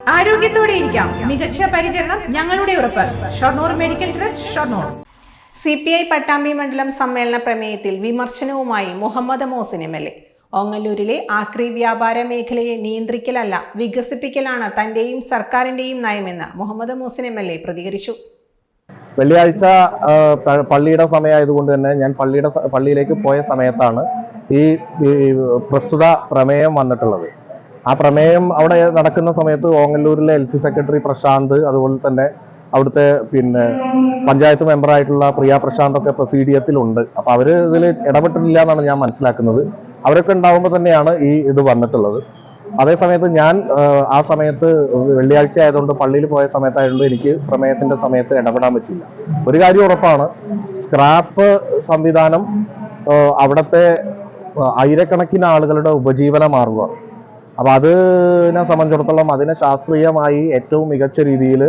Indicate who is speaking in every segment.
Speaker 1: ആരോഗ്യത്തോടെ ഇരിക്കാം. മികച്ച പരിചരണം ഞങ്ങളുടെ ഉറപ്പ്. Shoranur medical trust Shoranur.
Speaker 2: C P I Pattambi മണ്ഡലം സമ്മേളന പ്രമേയത്തിൽ വിമർശനവുമായി Muhammad Mohsin M L A. ഒങ്ങല്ലൂരിലെ ആക്രി വ്യാപാര മേഖലയെ നിയന്ത്രിക്കലല്ല വികസിപ്പിക്കലാണ് തന്റെയും സർക്കാരിന്റെയും നയമെന്ന് Muhammad Mohsin M L A പ്രതികരിച്ചു.
Speaker 3: വെള്ളിയാഴ്ച പള്ളിയുടെ സമയമായതുകൊണ്ട് തന്നെ ഞാൻ പള്ളിയുടെ പള്ളിയിലേക്ക് പോയ സമയത്താണ് ഈ പ്രസ്തുത പ്രമേയം വന്നിട്ടുള്ളത്. ആ പ്രമേയം അവിടെ നടക്കുന്ന സമയത്ത് ഓങ്ങല്ലൂരിലെ എൽ സി സെക്രട്ടറി പ്രശാന്ത് അതുപോലെ തന്നെ അവിടുത്തെ പിന്നെ പഞ്ചായത്ത് മെമ്പറായിട്ടുള്ള പ്രിയ പ്രശാന്ത് ഒക്കെ പ്രസീഡിയത്തിലുണ്ട്. അപ്പൊ അവർ ഇതിൽ ഇടപെട്ടിട്ടില്ല എന്നാണ് ഞാൻ മനസ്സിലാക്കുന്നത്. അവരൊക്കെ ഉണ്ടാവുമ്പോൾ തന്നെയാണ് ഈ ഇത് വന്നിട്ടുള്ളത്. അതേസമയത്ത് ഞാൻ ആ, സമയത്ത് വെള്ളിയാഴ്ച ആയതുകൊണ്ട് പള്ളിയിൽ പോയ സമയത്തായതുകൊണ്ട് എനിക്ക് പ്രമേയത്തിന്റെ സമയത്ത് ഇടപെടാൻ പറ്റില്ല ഒരു കാര്യം ഉറപ്പാണ് സ്ക്രാപ്പ് സംവിധാനം അവിടത്തെ ആയിരക്കണക്കിന് ആളുകളുടെ ഉപജീവന മാർഗമാണ്. അപ്പൊ അതിനെ സംബന്ധിച്ചിടത്തോളം അതിനെ ശാസ്ത്രീയമായി ഏറ്റവും മികച്ച രീതിയിൽ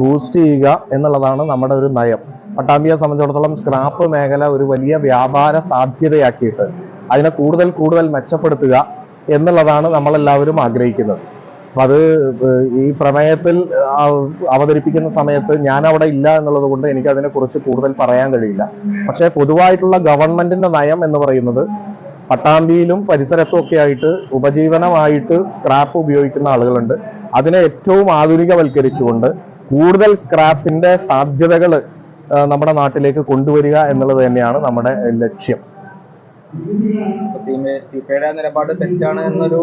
Speaker 3: ബൂസ്റ്റ് ചെയ്യുക എന്നുള്ളതാണ് നമ്മുടെ ഒരു നയം. പട്ടാമ്പിയെ സംബന്ധിച്ചിടത്തോളം സ്ക്രാപ്പ് മേഖല ഒരു വലിയ വ്യാപാര സാധ്യതയാക്കിയിട്ട് അതിനെ കൂടുതൽ കൂടുതൽ മെച്ചപ്പെടുത്തുക എന്നുള്ളതാണ് നമ്മളെല്ലാവരും ആഗ്രഹിക്കുന്നത്. അപ്പൊ അത് ഈ പ്രമേയത്തിൽ അവതരിപ്പിക്കുന്ന സമയത്ത് ഞാൻ അവിടെ ഇല്ല എന്നുള്ളത് കൊണ്ട് എനിക്ക് അതിനെക്കുറിച്ച് കൂടുതൽ പറയാൻ കഴിയില്ല. പക്ഷേ പൊതുവായിട്ടുള്ള ഗവൺമെന്റിന്റെ നയം എന്ന് പറയുന്നത് പട്ടാമ്പിയിലും പരിസരത്തും ഒക്കെ ആയിട്ട് ഉപജീവനമായിട്ട് സ്ക്രാപ്പ് ഉപയോഗിക്കുന്ന ആളുകളുണ്ട്. അതിനെ ഏറ്റവും ആധുനികവൽക്കരിച്ചുകൊണ്ട് കൂടുതൽ സ്ക്രാപ്പിന്റെ സാധ്യതകൾ നമ്മുടെ നാട്ടിലേക്ക് കൊണ്ടുവരിക എന്നുള്ളത് തന്നെയാണ് നമ്മുടെ ലക്ഷ്യം.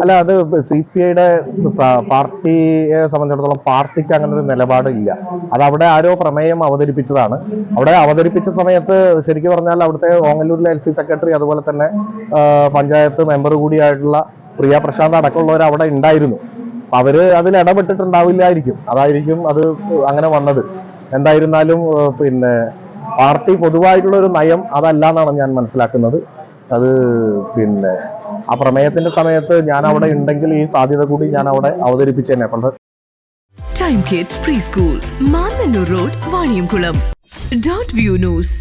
Speaker 3: അല്ല അത് സി പി ഐയുടെ പാർട്ടിയെ സംബന്ധിച്ചിടത്തോളം പാർട്ടിക്ക് അങ്ങനെ ഒരു നിലപാട് ഇല്ല അത് അവിടെ ആരോ പ്രമേയം അവതരിപ്പിച്ചതാണ്. അവിടെ അവതരിപ്പിച്ച സമയത്ത് ശരിക്കും പറഞ്ഞാൽ അവിടുത്തെ ഓങ്ങല്ലൂരിലെ എൽ സി സെക്രട്ടറി അതുപോലെ തന്നെ പഞ്ചായത്ത് മെമ്പർ കൂടിയായിട്ടുള്ള പ്രിയ പ്രശാന്ത് അടക്കമുള്ളവർ അവിടെ ഉണ്ടായിരുന്നു. അവർ അതിൽ ഇടപെട്ടിട്ടുണ്ടാവില്ലായിരിക്കും. അതായിരിക്കും അത് അങ്ങനെ വന്നത്. എന്തായിരുന്നാലും പിന്നെ പാർട്ടി പൊതുവായിട്ടുള്ള ഒരു നയം അതല്ല എന്നാണ് ഞാൻ മനസ്സിലാക്കുന്നത്. അത് പിന്നെ ആ പ്രമേയത്തിന്റെ സമയത്ത് ഞാൻ അവിടെ ഉണ്ടെങ്കിൽ ഈ സാധ്യത കൂടി ഞാൻ അവിടെ അവതരിപ്പിച്ചേനെ. പണ്ട്
Speaker 4: time kids pre school Mannannur road Vaniyamkulam dot view news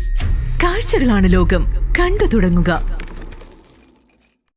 Speaker 4: കാഴ്ചകളാണ് ലോകം. കണ്ടു തുടങ്ങുക.